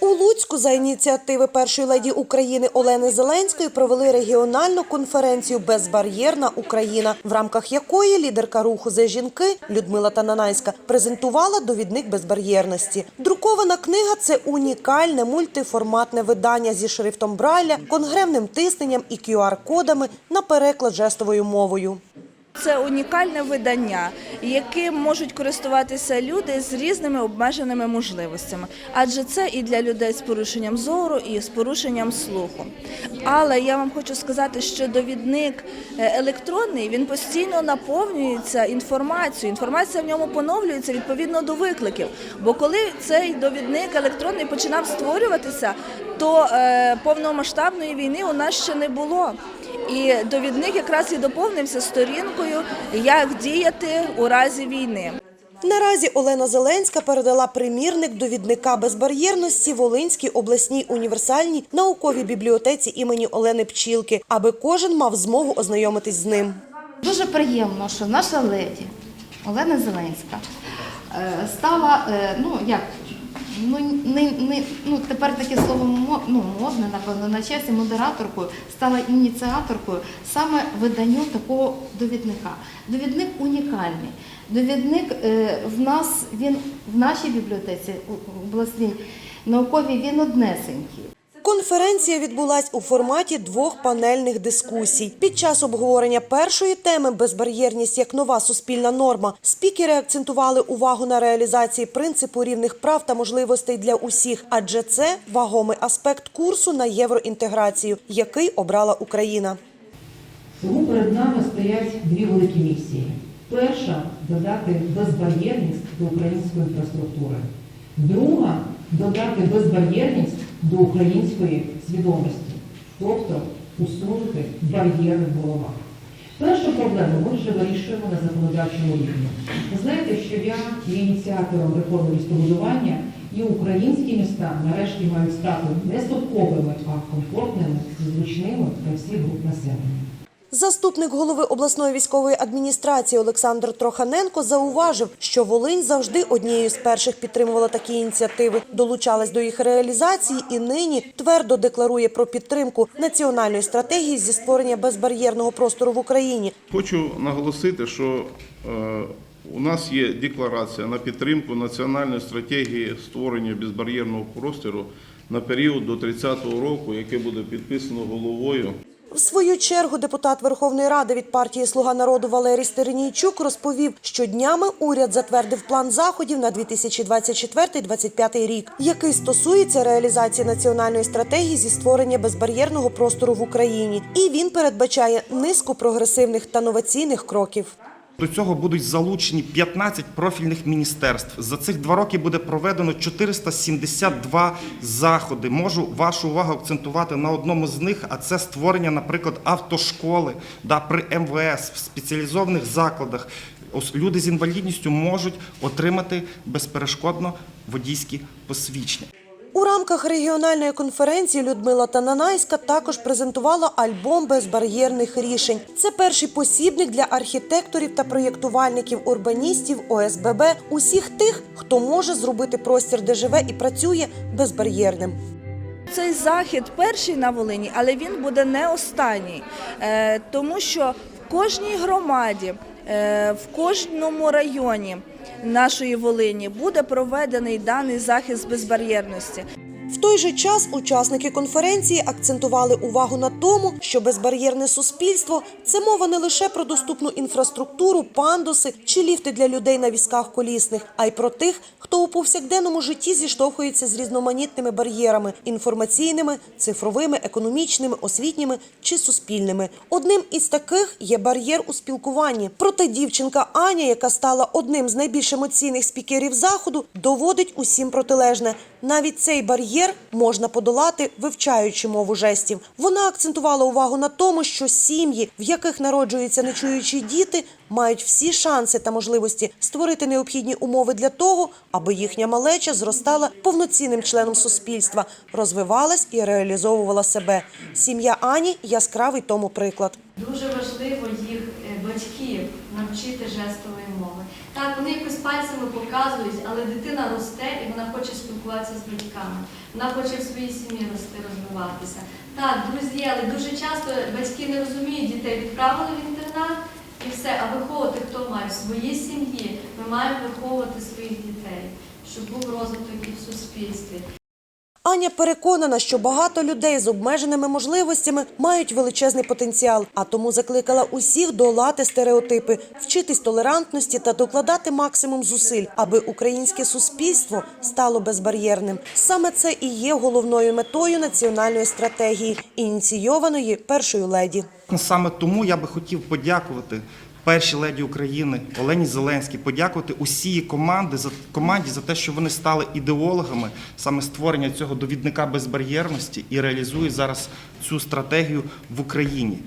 У Луцьку за ініціативи першої леді України Олени Зеленської провели регіональну конференцію Безбар'єрна Україна, в рамках якої лідерка руху за жінки Людмила Тананайська презентувала довідник безбар'єрності. Друкована книга це унікальне мультиформатне видання зі шрифтом Брайля, конгремним тисненням і QR-кодами на переклад жестовою мовою. Це унікальне видання, яким можуть користуватися люди з різними обмеженими можливостями, адже це і для людей з порушенням зору, і з порушенням слуху. Але я вам хочу сказати, що довідник е, електронний він постійно наповнюється інформацією. Інформація в ньому поновлюється відповідно до викликів. Бо коли цей довідник електронний починав створюватися, то е, повномасштабної війни у нас ще не було. І довідник якраз і доповнився сторінкою, як діяти у разі війни. Наразі Олена Зеленська передала примірник довідника безбар'єрності Волинській обласній універсальній науковій бібліотеці імені Олени Пчілки, аби кожен мав змогу ознайомитись з ним. Дуже приємно, що наша леді Олена Зеленська е, стала, е, ну як, ну, не, не, ну тепер таке слово ну, модне, напевно, на часі модераторкою, стала ініціаторкою саме виданню такого довідника. Довідник унікальний. Довідник е, в нас, він в нашій бібліотеці у- обласній науковій, він однесенький. Конференція відбулась у форматі двох панельних дискусій. Під час обговорення першої теми безбар'єрність як нова суспільна норма. Спікери акцентували увагу на реалізації принципу рівних прав та можливостей для усіх, адже це вагомий аспект курсу на євроінтеграцію, який обрала Україна. Тому перед нами стоять дві великі місії. Перша додати безбар'єрність до української інфраструктури. Друга додати безбар'єрність до української свідомості, тобто усунути бар'єри в головах. Першу проблему ми вже вирішуємо на законодавчому рівні. Ви знаєте, що я є ініціатором реформи містобудування, і українські міста нарешті мають стати не совковими, а комфортними, зручними для всіх груп населення. Заступник голови обласної військової адміністрації Олександр Троханенко зауважив, що Волинь завжди однією з перших підтримувала такі ініціативи, долучалась до їх реалізації і нині твердо декларує про підтримку національної стратегії зі створення безбар'єрного простору в Україні. Хочу наголосити, що е, у нас є декларація на підтримку національної стратегії створення безбар'єрного простору на період до 30-го року, яке буде підписано головою В свою чергу депутат Верховної Ради від партії Слуга народу Валерій Стеренійчук розповів, що днями уряд затвердив план заходів на 2024-2025 рік, який стосується реалізації національної стратегії зі створення безбар'єрного простору в Україні. І він передбачає низку прогресивних та новаційних кроків. До цього будуть залучені 15 профільних міністерств. За цих два роки буде проведено 472 заходи. Можу вашу увагу акцентувати на одному з них, а це створення, наприклад, автошколи да, при МВС в спеціалізованих закладах. Люди з інвалідністю можуть отримати безперешкодно водійські посвідчення. У рамках регіональної конференції Людмила Тананайська також презентувала альбом безбар'єрних рішень. Це перший посібник для архітекторів та проєктувальників, урбаністів, ОСББ, усіх тих, хто може зробити простір, де живе і працює безбар'єрним. Цей захід перший на Волині, але він буде не останній, Е, тому що в кожній громаді, в кожному районі нашої Волині буде проведений даний захист безбар'єрності. Той же час учасники конференції акцентували увагу на тому, що безбар'єрне суспільство це мова не лише про доступну інфраструктуру, пандуси чи ліфти для людей на візках колісних, а й про тих, хто у повсякденному житті зіштовхується з різноманітними бар'єрами інформаційними, цифровими, економічними, освітніми чи суспільними. Одним із таких є бар'єр у спілкуванні. Проте дівчинка Аня, яка стала одним з найбільш емоційних спікерів заходу, доводить усім протилежне. Навіть цей бар'єр можна подолати, вивчаючи мову жестів. Вона акцентувала увагу на тому, що сім'ї, в яких народжуються нечуючі діти, мають всі шанси та можливості створити необхідні умови для того, аби їхня малеча зростала повноцінним членом суспільства, розвивалась і реалізовувала себе. Сім'я Ані яскравий тому приклад. Дуже важливо їх е, батьків навчити жестової мови. Так, вони якось пальцями показують, але дитина росте і вона хоче спілкуватися з батьками. Вона хоче в своїй сім'ї рости, розвиватися. Так, друзі, але дуже часто батьки не розуміють дітей, відправили в інтернат і все. А виховувати хто має? В своїй сім'ї. Ми маємо виховувати своїх дітей, щоб був розвиток і в суспільстві. Аня переконана, що багато людей з обмеженими можливостями мають величезний потенціал, а тому закликала усіх долати стереотипи, вчитись толерантності та докладати максимум зусиль, аби українське суспільство стало безбар'єрним. Саме це і є головною метою національної стратегії, ініційованої першою леді. Саме тому я би хотів подякувати першій леді України Олені Зеленській, подякувати усій команди за команді за те, що вони стали ідеологами саме створення цього довідника безбар'єрності і реалізують зараз цю стратегію в Україні.